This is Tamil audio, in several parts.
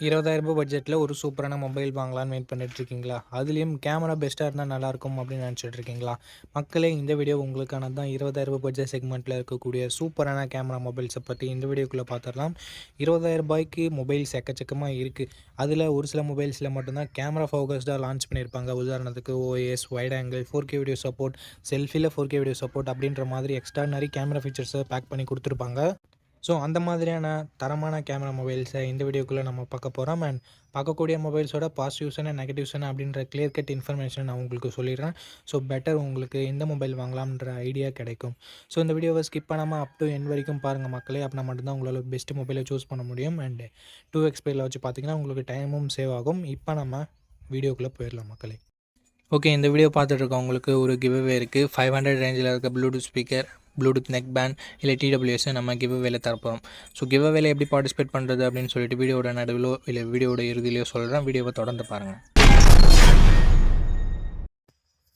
இருபதாயிரம் ரூபாய் பட்ஜெட்டில் ஒரு சூப்பரான மொபைல் வாங்கலாம்னு வெயிட் பண்ணிட்டு இருக்கீங்களா அதுலேயும் கேமரா பெஸ்ட்டாக இருந்தால் நல்லாயிருக்கும் அப்படின்னு நினச்சிட்டு இருக்கீங்களா மக்களே இந்த வீடியோ உங்களுக்கானது தான் இருபதாயிரம் ரூபாய் பட்ஜெட் செக்மெண்ட்டில் இருக்கக்கூடிய சூப்பரான கேமரா மொபைல்ஸை பற்றி இந்த வீடியோக்குள்ளே பார்த்துடலாம் இருபதாயிரம் ரூபாய்க்கு மொபைல்ஸ் எக்கச்சக்கமாக இருக்குது அதில் ஒரு சில மொபைல்ஸில் மட்டும்தான் கேமரா ஃபோக்கஸ்டாக லான்ச் பண்ணியிருப்பாங்க உதாரணத்துக்கு OS wide angle four K video support செல்ஃபியில் four K video support அப்படின்ற மாதிரி எக்ஸ்ட்ரானரி கேமரா ஃபீச்சர்ஸை பேக் பண்ணி கொடுத்துருப்பாங்க. ஸோ அந்த மாதிரியான தரமான கேமரா மொபைல்ஸை இந்த வீடியோக்குள்ளே நம்ம பார்க்க போகிறோம் அண்ட் பார்க்கக்கூடிய மொபைல்ஸோட பாசிட்டிவ்ஸ் என்ன நெகட்டிவ்ஸ் என்ன அப்படின்ற கிளியர் கட் இன்ஃபர்மேஷன் நான் உங்களுக்கு சொல்லிடுறேன். ஸோ பெட்டர் உங்களுக்கு எந்த மொபைல் வாங்கலாம்ன்ற ஐடியா கிடைக்கும். ஸோ இந்த வீடியோவை ஸ்கிப் பண்ணாமல் அப் டு என் வரைக்கும் பாருங்கள் மக்களே. அப்படின்னா மட்டும்தான் உங்களால் பெஸ்ட் மொபைலை சூஸ் பண்ண முடியும். அண்ட் டூ எக்ஸ்பைரில் வச்சு பார்த்தீங்கன்னா உங்களுக்கு டைமும் சேவ் ஆகும். இப்போ நம்ம வீடியோக்குள்ளே போயிடலாம் மக்களே. ஓகே இந்த வீடியோ பார்த்துட்டு இருக்கவங்களுக்கு ஒரு கிவ்அவே இருக்குது ஃபைவ் ஹண்ட்ரட் ரேஞ்சில் இருக்க Bluetooth speaker Bluetooth neck band இல்லை டிடபிள்யூஎஸ் நம்ம கிவ்அவேல தரப்போகிறோம் ஸோ கிவ்அவேல எப்படி பார்ட்டிசிபேட் பண்ணுறது அப்படின்னு சொல்லிட்டு வீடியோட நடுவிலோ இல்லை வீடியோட இறுதியிலையோ சொல்கிறேன் வீடியோவை தொடர்ந்து பாருங்கள்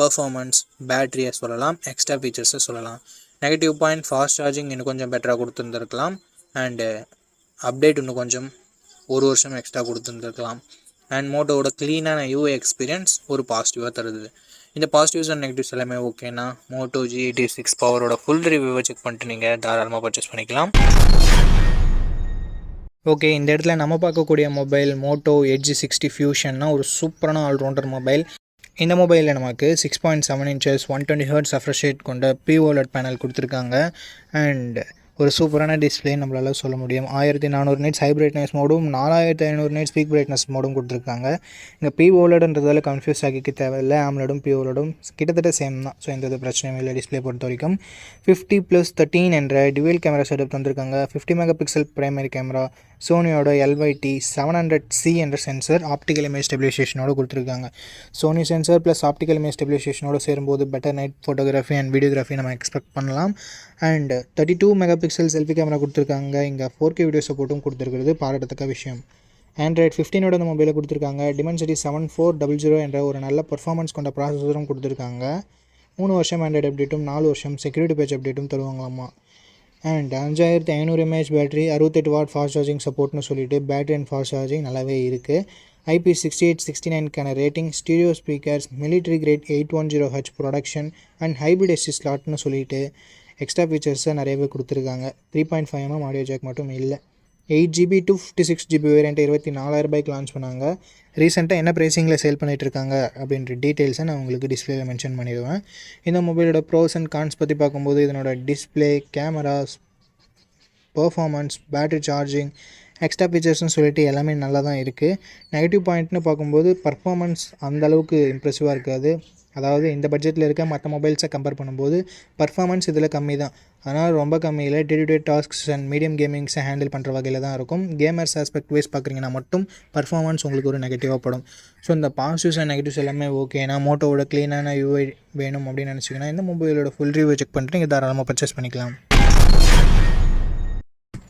பர்ஃபார்மன்ஸ் பேட்டரியை சொல்லலாம் எக்ஸ்ட்ரா ஃபீச்சர்ஸை சொல்லலாம். நெகட்டிவ் பாயிண்ட் ஃபாஸ்ட் சார்ஜிங் இன்னும் கொஞ்சம் பெட்டராக கொடுத்துருந்துருக்கலாம். அண்டு அப்டேட் இன்னும் கொஞ்சம் ஒரு வருஷம் எக்ஸ்ட்ரா கொடுத்துருந்துருக்கலாம். அண்ட் மோட்டோவோட க்ளீனான யூஏ எக்ஸ்பீரியன்ஸ் ஒரு பாசிட்டிவாக தருது. இந்த பாசிட்டிவ்ஸ் அண்ட் நெகட்டிவ்ஸ் எல்லாமே ஓகேனா மோட்டோ ஜி எயிட்டி சிக்ஸ் பவரோட ஃபுல் ரிவ்யூவை செக் பண்ணிட்டு நீங்கள் தாராளமாக பர்ச்சேஸ் பண்ணிக்கலாம். ஓகே இந்த இடத்துல நம்ம பார்க்கக்கூடிய மொபைல் மோட்டோ எட்ஜி சிக்ஸ்டி ஃபியூஷன்னா ஒரு சூப்பரான ஆல்ரவுண்டர் மொபைல் இந்த மொபைலில் நமக்கு six point seven inches one twenty hertz அஃப்ரெஷேட் கொண்ட ப்ரீ ஓலட் பேனல் கொடுத்துருக்காங்க. அண்ட் ஒரு சூப்பரான டிஸ்பிளே நம்மளால் சொல்ல முடியும். ஆயிரத்தி நானூறு நைட்ஸ் ஹை பிரைட்னஸ் மோடும் நாலாயிரத்தி ஐநூறு நைட்ஸ் பீக் பிரைட்னஸ் மோடும் கொடுத்துருக்காங்க. இங்கே பி ஓலடுன்றதால கன்ஃபியூஸ் ஆகிக்க தேவையில்லை. ஆம்லடும் பி ஓலடும் கிட்டத்தட்ட சேம் தான். ஸோ எந்த ஒரு பிரச்சனையும் இல்லை டிஸ்பிளே பொறுத்த வரைக்கும். ஃபிஃப்டி ப்ளஸ் தேர்ட்டீன் என்ற டியூவல் கேமரா செட்டப் தந்திருக்காங்க. Fifty mega pixel primary camera சோனியோட LYT seven hundred C என்ற சென்சர் ஆப்டிக்கல் இமேஜ் ஸ்டெபிலைசேஷனோட கொடுத்துருக்காங்க. Sony sensor plus optical image ஸ்டெபிலைசேஷனோட சேரும்போது better night photography and videography நம்ம எக்ஸ்பெக்ட் பண்ணலாம். And thirty two mega pixel selfie camera கொடுத்துருக்காங்க. இங்கே ஃபோர் கே வீடியோ சப்போர்ட்டும் கொடுத்துருக்கிறது. பாராட்டத்தக்க விஷயம். ஆண்ட்ராய்ட் ஃபிஃப்டீனோட இந்த மொபைலை கொடுத்துருக்காங்க. Dimensity seven four double zero என்ற ஒரு நல்ல பர்ஃபார்மன்ஸ் கொண்ட ப்ராசஸரும் கொடுத்துருக்காங்க. மூணு வருஷம் ஆண்ட்ராய்டு அப்டேட்டும் நாலு வருஷம் செக்யூரிட்டி பேஜ் அப்டேட்டும் தருவாங்களாமா? அண்ட் அஞ்சாயிரத்து ஐநூறு எம்ஏஹெச் பேட்டரி அறுபத்தெட்டு வாட் ஃபாஸ்ட் சார்ஜிங் சப்போர்ட்னு சொல்லிட்டு பேட்டரி அண்ட் ஃபாஸ்ட் சார்ஜிங் நல்லாவே இருக்குது IP sixty eight sixty நைனுக்கான rating stereo speakers military grade eight one zero H protection and hybrid SD ஸ்லாட்னு சொல்லிட்டு எக்ஸ்ட்ரா ஃபீச்சர்ஸை நிறையவே கொடுத்துருக்காங்க. Three point five mm audio jack மட்டும் இல்லை. Eight GB two fifty six GB வேரியண்ட்டை இருபத்தி நாலாயிரம் ரூபாய்க்கு லான்ச் பண்ணாங்க. ரீசெண்டாக என்ன ப்ரைஸிங்கில் சேல் பண்ணிகிட்டு இருக்காங்க அப்படின்ற டீட்டெயில்ஸை நான் உங்களுக்கு டிஸ்பிளேல மென்ஷன் பண்ணிடுவேன். இந்த மொபைலோட ப்ரோஸ் அண்ட் கான்ஸ் பற்றி பார்க்கும்போது இதனோட display cameras performance battery charging extra ஃபீச்சர்ஸ்னு சொல்லிட்டு எல்லாமே நல்லா தான் இருக்குது நெகட்டிவ் பாயிண்ட்னு பார்க்கும்போது பர்ஃபார்மன்ஸ் அந்தளவுக்கு இம்ப்ரெசிவாக இருக்காது. அதாவது இந்த பட்ஜெட்டில் இருக்க மற்ற மொபைல்ஸை கம்பேர் பண்ணும்போது பர்ஃபார்மன்ஸ் இதில் கம்மி தான் அதனால் ரொம்ப கம்மியில் day to day tasks and medium கேமிங்ஸை handle பண்ணுற வகையில் தான் இருக்கும். கேமர்ஸ் ஆஸ்பெக்ட் வைஸ் பார்க்குறீங்கன்னா மட்டும் பர்ஃபார்மன்ஸ் உங்களுக்கு ஒரு நெகட்டிவாக படும். ஸோ இந்த பாசிட்டிவ்ஸ் அண்ட் நெகட்டிவ்ஸ் எல்லாமே ஓகே நான் மோட்டோவோட க்ளீனான யூஐ வேணும் அப்படின்னு நினச்சிங்கன்னா இந்த மொபைலோட ஃபுல் ரிவ்யூ செக் பண்ணிட்டு நீங்கள் தாராளமாக பர்ச்சேஸ் பண்ணிக்கலாம்.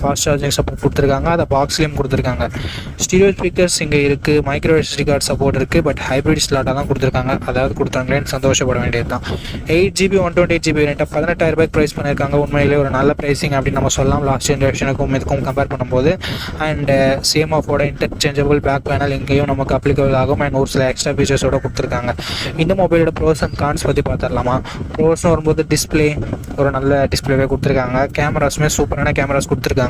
ஃபாஸ்ட் சார்ஜிங் சப்போர்ட் கொடுத்துருக்காங்க. அதை பாக்ஸ்லேயும் கொடுத்துருக்காங்க. ஸ்டீரியோ ஸ்பீக்கர்ஸ் இங்கே இருக்குது மைக்ரோ எஸ்டி கார்டு சப்போர்ட் இருக்குது பட் ஹைப்ரிட் ஸ்லாட்டாக தான் கொடுத்துருக்காங்க. அதாவது கொடுத்தாங்களேன்னு சந்தோஷப்பட வேண்டியது தான் eight GB one twenty eight GB ரேட்டை பதினெட்டாயிரம் ரூபாய்க்கு ப்ரைஸ் பண்ணியிருக்காங்க. உண்மையிலேயே ஒரு நல்ல ப்ரைஸிங் அப்படின்னு நம்ம சொல்லலாம். லாஸ்ட் ஜென்ரேஷனுக்கும் இதுக்கும் கம்பேர் பண்ணும்போது. அண்ட் சேம் ஆஃபோட இன்டர்சேஞ்சபிள் பேக் பேனல் இங்கேயும் நமக்கு அப்ளிகபிள் ஆகும். அண்ட் ஒரு சில எக்ஸ்ட்ரா ஃபீச்சர்ஸோட கொடுத்துருக்காங்க. இந்த மொபைலோட ப்ரோஸ் அண்ட் கான்ஸ் பற்றி பார்த்துடலாமா? ப்ரோஸ்னு வரும்போது டிஸ்பிளே ஒரு நல்ல டிஸ்பிளேவே கொடுத்துருக்காங்க. கேமராஸுமே சூப்பரான கேமராஸ் கொடுத்துருக்காங்க.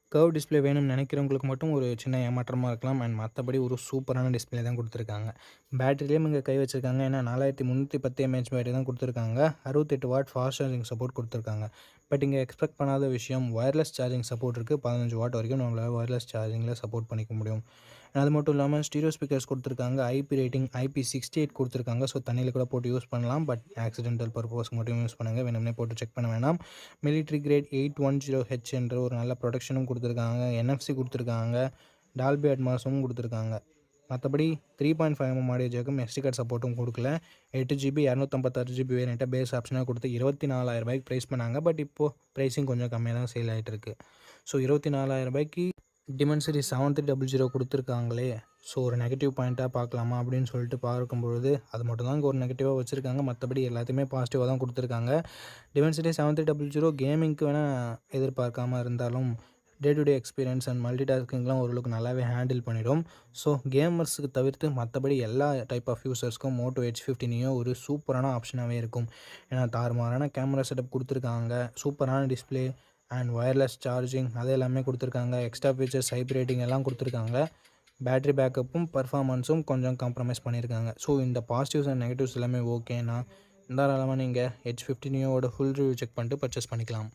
கர்வ் டிஸ்பிளே வேணும்னு நினைக்கிறவங்களுக்கு மட்டும் ஒரு சின்ன ஏமாற்றமாக இருக்கலாம். அண்ட் மற்றபடி ஒரு சூப்பரான டிஸ்பிளே தான் கொடுத்துருக்காங்க. பேட்டரியிலையும் இங்கே கை வச்சுருக்காங்க. ஏன்னா நாலாயிரத்தி முந்நூற்றி பத்து எம்ஏஹெச் பேட்டரி தான் கொடுத்துருக்காங்க. அறுபத்தெட்டு வாட் ஃபாஸ்ட் சார்ஜிங் சப்போர்ட் கொடுத்துருக்காங்க. பட் இங்கே எக்ஸ்பெக்ட் பண்ணாத விஷயம் ஒயர்லெஸ் சார்ஜிங் சப்போர்ட் இருக்குது பதினஞ்சு வாட் வரைக்கும் நம்மளால் ஒயர்லெஸ் சார்ஜிங்கில் சப்போர்ட் பண்ணிக்க முடியும். அது மட்டும் இல்லாமல் ஸ்டீரியோ ஸ்பீக்கர்ஸ் கொடுத்துருக்காங்க. IP rating IP sixty eight கொடுத்துருக்காங்க. ஸோ தண்ணியில் கூட போட்டு யூஸ் பண்ணலாம். பட் ஆக்சிடென்டல் பர்பஸ் மட்டும் யூஸ் பண்ணுங்கள் வேணும்னே போட்டு செக் பண்ண வேணாம். Military grade eight one zero H என்ற ஒரு நல்ல ப்ரொடக்ஷனும் கொடுத்துருக்காங்க. என்எஃப்சி கொடுத்துருக்காங்க. டால்பி அட்மாஸும் கொடுத்துருக்காங்க. மற்றபடி three point five mm mm audio ஜேக்கும் எஸ்டி கார்டு சப்போர்ட்டும் கொடுக்கல. எட்டு ஜிபி இரநூத்தம்பத்தாறு ஜிபி வேரியண்ட்டை பேஸ் ஆப்ஷனாக கொடுத்து இருபத்தி நாலாயிரம் ரூபாய்க்கு ப்ரைஸ் பண்ணாங்க. பட் இப்போது ப்ரைஸிங் கொஞ்சம் கம்மியாக தான் சேல் ஆகிட்டு இருக்குது ஸோ இருபத்தி நாலாயிரம் ரூபாய்க்கு Dimensity seven three double zero கொடுத்துருக்காங்களே. So ஒரு நெகட்டிவ் பாயிண்ட்டாக பார்க்கலாமா அப்படின்னு சொல்லிட்டு பார்க்கும்பொழுது அது மட்டும் தான் ஒரு நெகட்டிவாக வச்சுருக்காங்க. மற்றபடி எல்லாத்தையுமே பாசிட்டிவாக தான் கொடுத்துருக்காங்க. Dimensity seven three double zero கேமிங்க்கு வேணால் எதிர்பார்க்காம இருந்தாலும் day to day experience and multi டாஸ்கிங்லாம் ஓரளவுக்கு நல்லாவே ஹேண்டில் பண்ணிடும். ஸோ கேமர்ஸுக்கு தவிர்த்து மற்றபடி எல்லா டைப் ஆஃப் யூசர்ஸ்க்கும் மோட்டோ ஹெச் ஃபிஃப்டினையும் ஒரு சூப்பரான ஆப்ஷனாகவே இருக்கும். ஏன்னா தாறுமாறான கேமரா செட்டப் கொடுத்துருக்காங்க. சூப்பரான டிஸ்பிளே அண்ட் ஒயர்லெஸ் சார்ஜிங் அது எல்லாமே கொடுத்துருக்காங்க. எக்ஸ்ட்ரா ஃபீச்சர்ஸ் ஹைப்ரேட்டிங் எல்லாம் கொடுத்துருக்காங்க. பேட்ரி பேக்கப்பும் பர்ஃபாமன்ஸும் கொஞ்சம் காம்ப்ரமைஸ் பண்ணியிருக்காங்க. ஸோ இந்த பாசிட்டிவ்ஸ் அண்ட் நெகட்டிவ்ஸ் எல்லாமே ஓகேண்ணா தாராளமாக நீங்கள் ஹெச் ஃபிஃப்டினியோட ஃபுல் ரிவ்யூ செக் பண்ணிட்டு பர்ச்சேஸ் பண்ணிக்கலாம்.